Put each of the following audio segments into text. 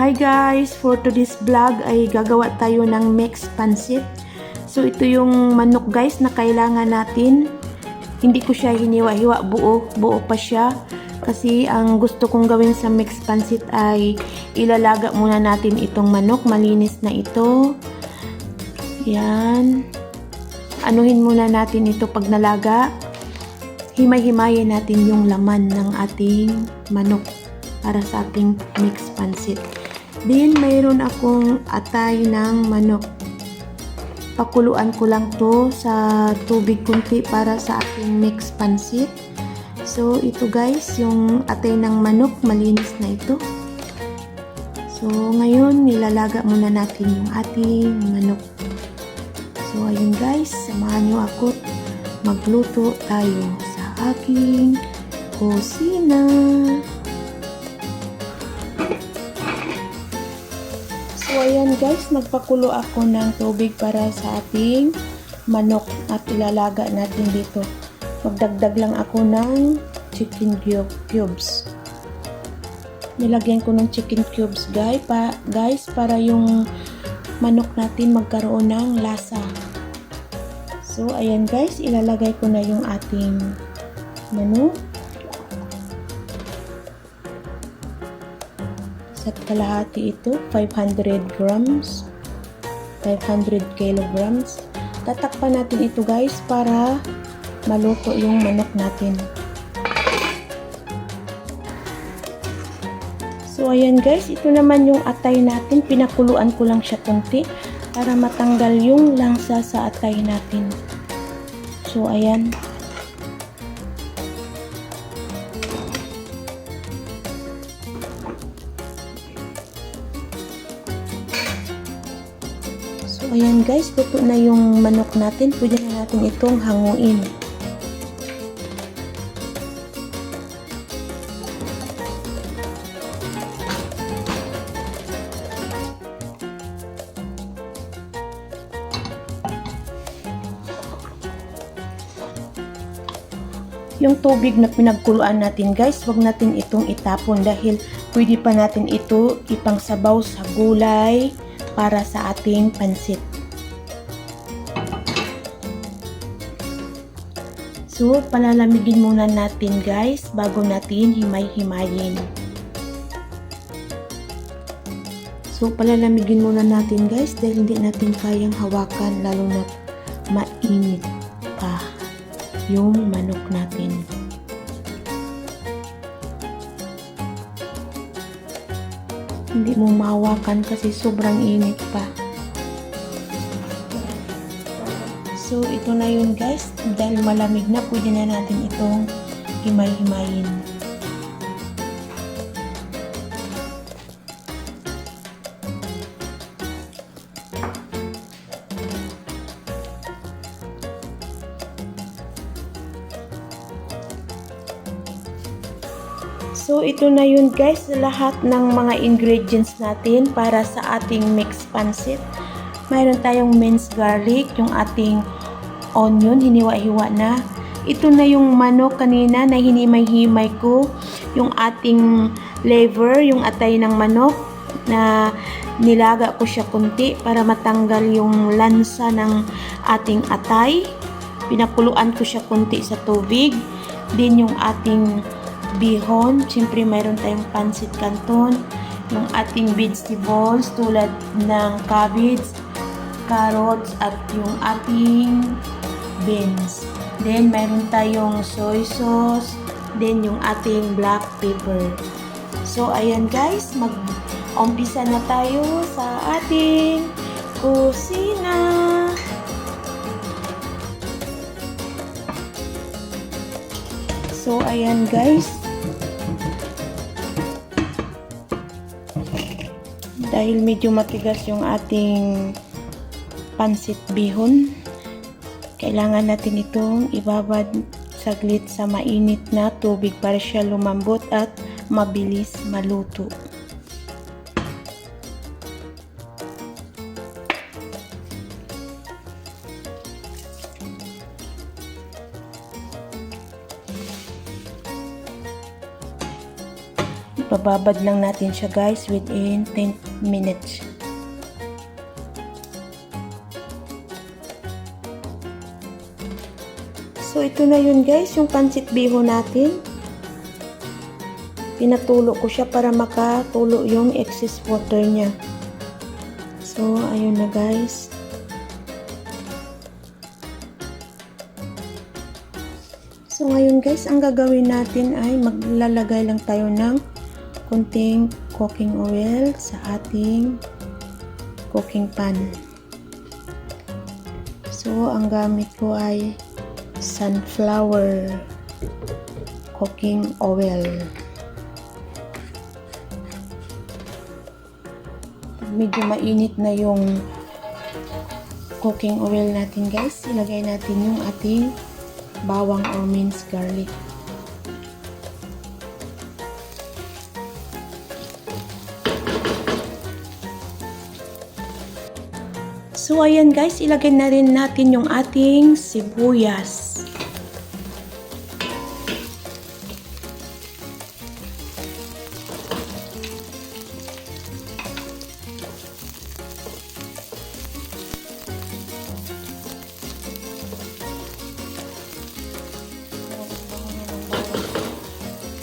Hi guys! For today's vlog ay gagawa tayo ng mixed pancit. So ito yung manok guys na kailangan natin. Hindi ko siya hiniwa-hiwa buo, buo pa siya. Kasi ang gusto kong gawin sa mixed pancit ay ilalaga muna natin itong manok. Malinis na ito. Yan. Anuhin muna natin ito pag nalaga. Himay-himayin natin yung laman ng ating manok para sa ating mixed pancit. Then, mayroon akong atay ng manok. Pakuluan ko lang to sa tubig kunti para sa ating mixed pancit. So, ito guys, yung atay ng manok, malinis na ito. So, ngayon, nilalaga muna natin yung ating manok. So, ayun guys, samahan nyo ako magluto tayo sa aking kusina. So, ayan guys, nagpakulo ako ng tubig para sa ating manok at ilalaga natin dito. Magdagdag lang ako ng chicken cu- cubes. Nilagyan ko ng chicken cubes guys, pa, guys para yung manok natin magkaroon ng lasa. So, ayan guys, ilalagay ko na yung ating manok. Sa kalahati ito, 500 grams. 500 kilograms. Tatakpan natin ito guys para maluto yung manok natin. So ayan guys, ito naman yung atay natin. Pinakuluan ko lang siya konti para matanggal yung langsa sa atay natin. So ayan. Ayan guys, luto na yung manok natin. Pwede na natin itong hanguin. Yung tubig na pinagkuluan natin guys, wag natin itong itapon dahil pwede pa natin ito ipangsabaw sa gulay para sa ating pansit. So, palalamigin muna natin guys bago natin himay-himayin. So, palalamigin muna natin guys dahil hindi natin kayang hawakan lalo na mainit pa yung manok natin. Hindi mo mahawakan kasi sobrang init pa. So, ito na yun guys. Dahil malamig na, pwede na natin itong himay-himayin. So, ito na yun guys, lahat ng mga ingredients natin para sa ating mixed pancit. Mayroon tayong minced garlic, yung ating onion, hiniwa-hiwa na. Ito na yung manok kanina na hinimay-himay ko. Yung ating liver, yung atay ng manok na nilaga ko siya kunti para matanggal yung lansa ng ating atay. Pinakuluan ko siya kunti sa tubig. Din yung ating bihon. Siyempre, mayroon tayong pancit canton. Yung ating vegetables tulad ng cabbage, carrots, at yung ating beans. Then, mayroon tayong soy sauce. Then, yung ating black pepper. So, ayan guys, mag-umpisa na tayo sa ating kusina. So, ayan guys. Dahil medyo matigas yung ating pansit bihon, kailangan natin itong ibabad saglit sa mainit na tubig para siya lumambot at mabilis maluto. Bababad lang natin siya guys within 10 minutes. So ito na yun guys, yung pansit biho natin. Pinatulo ko siya para makatulo yung excess water niya. So ayun na guys. So ngayon guys, ang gagawin natin ay maglalagay lang tayo ng kunting cooking oil sa ating cooking pan. So ang gamit ko ay sunflower cooking oil. Medyo mainit na yung cooking oil natin guys, ilagay natin yung ating bawang or minced garlic. So ayan guys, ilagay na rin natin yung ating sibuyas.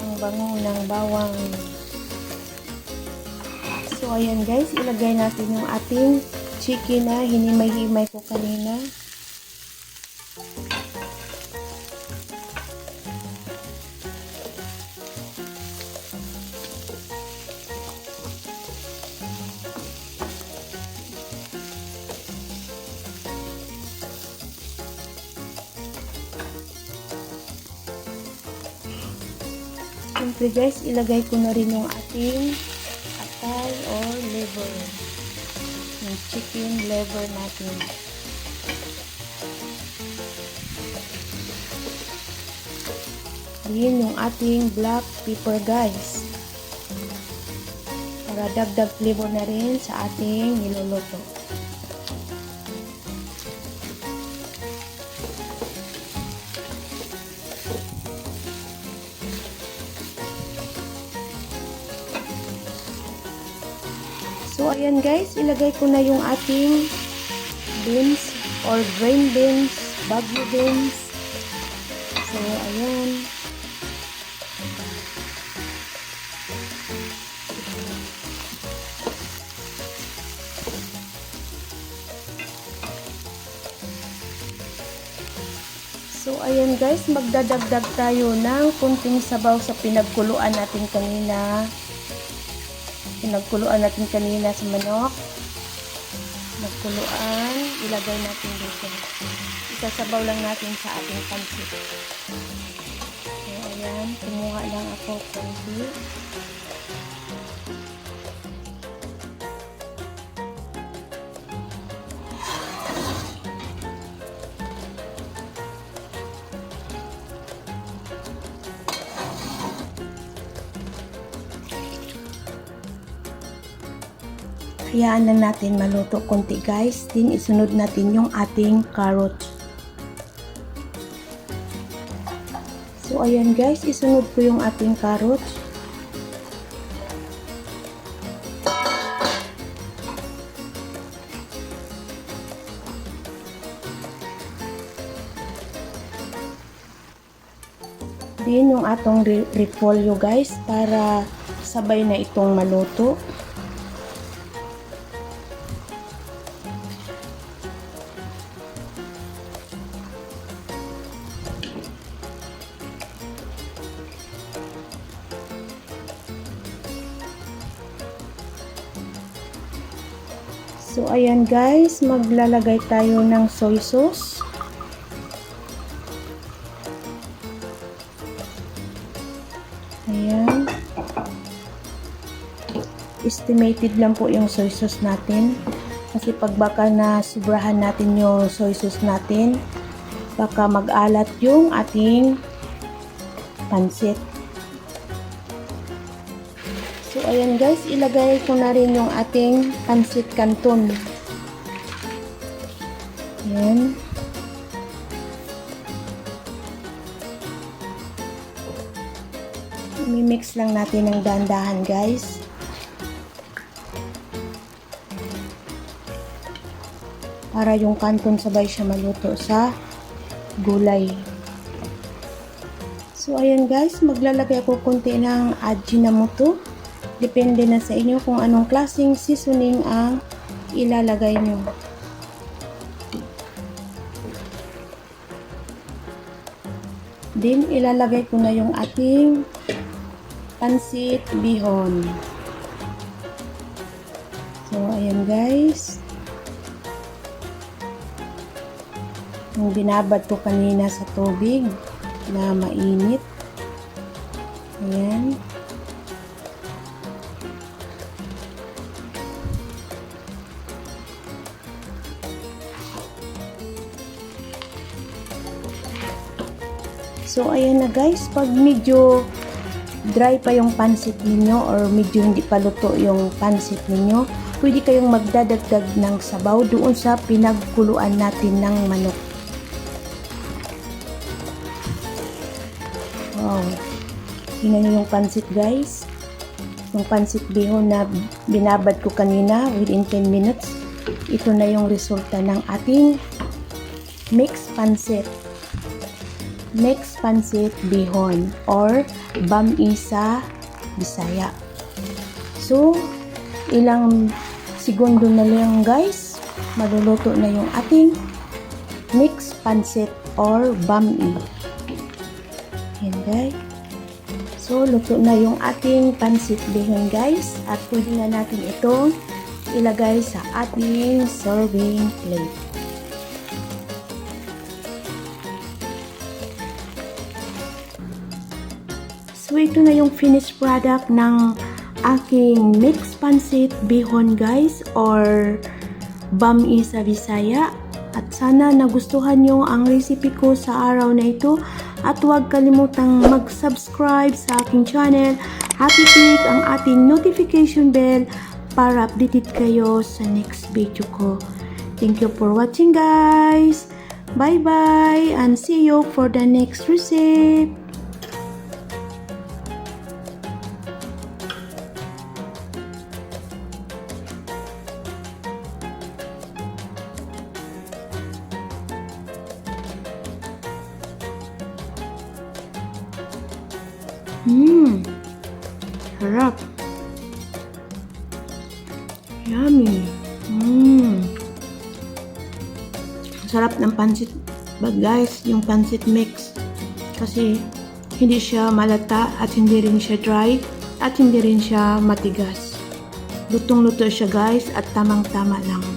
Ang bango ng bawang. So ayan guys, ilagay natin yung ating chicken na hinimay-himay ko kanina. Siyempre guys, ilagay ko na rin yung ating atay or liver yung chicken liver natin. Din yung ating black pepper guys. Para dagdag flavor na rin sa ating niluluto. So, ayan guys, ilagay ko na yung ating beans or green beans, bagyo beans. So, ayan. So, ayan guys, magdadagdag tayo ng kunting sabaw sa pinagkuluan natin kanina pinagkuluan natin kanina sa manok. Nagkuluan, ilagay natin dito. Isasabaw lang natin sa ating pansit. So, ayan, kumuha lang ako konti. Hayaan na natin maluto konti guys. Din isunod natin yung ating carrot. So ayan guys, isunod ko yung ating carrot. Din yung atong re- repolyo guys para sabay na itong maluto. So, ayan guys, maglalagay tayo ng soy sauce. Ayan. Estimated lang po yung soy sauce natin. Kasi pag baka na sobrahan natin yung soy sauce natin, baka mag-alat yung ating pansit. Ayan guys, ilagay ko na rin yung ating pansit canton. Ayan. mimix lang natin ng dandahan guys. Para yung kanton sabay siya maluto sa gulay. So ayan guys, maglalagay ako konti ng ajinomoto. Depende na sa inyo kung anong klaseng seasoning ang ilalagay nyo. Then, ilalagay ko na yung ating pansit bihon. So, ayan guys. Yung binabad ko kanina sa tubig na mainit. Ayan. So, ayan na guys. Pag medyo dry pa yung pansit ninyo or medyo hindi pa luto yung pansit ninyo, pwede kayong magdadagdag ng sabaw doon sa pinagkuluan natin ng manok. Wow. Tingnan nyo yung pansit guys. Yung pansit bihon na binabad ko kanina within 10 minutes. Ito na yung resulta ng ating mixed pansit mixed pancit bihon or bami sa Bisaya. So, ilang segundo na lang guys, maluluto na yung ating mixed pancit or bami. Yan guys. So, luto na yung ating pancit bihon guys at pwede na natin itong ilagay sa ating serving plate. Ito na yung finished product ng aking mixed pancit bihon guys or bami sa Bisaya. At sana nagustuhan nyo ang recipe ko sa araw na ito. At huwag kalimutang mag-subscribe sa aking channel. Happy click ang ating notification bell para updated kayo sa next video ko. Thank you for watching guys. Bye bye and see you for the next recipe. Sarap ng pansit. But guys, yung pansit mix. Kasi hindi siya malata at hindi rin siya dry at hindi rin siya matigas. Lutong-luto siya guys at tamang-tama lang.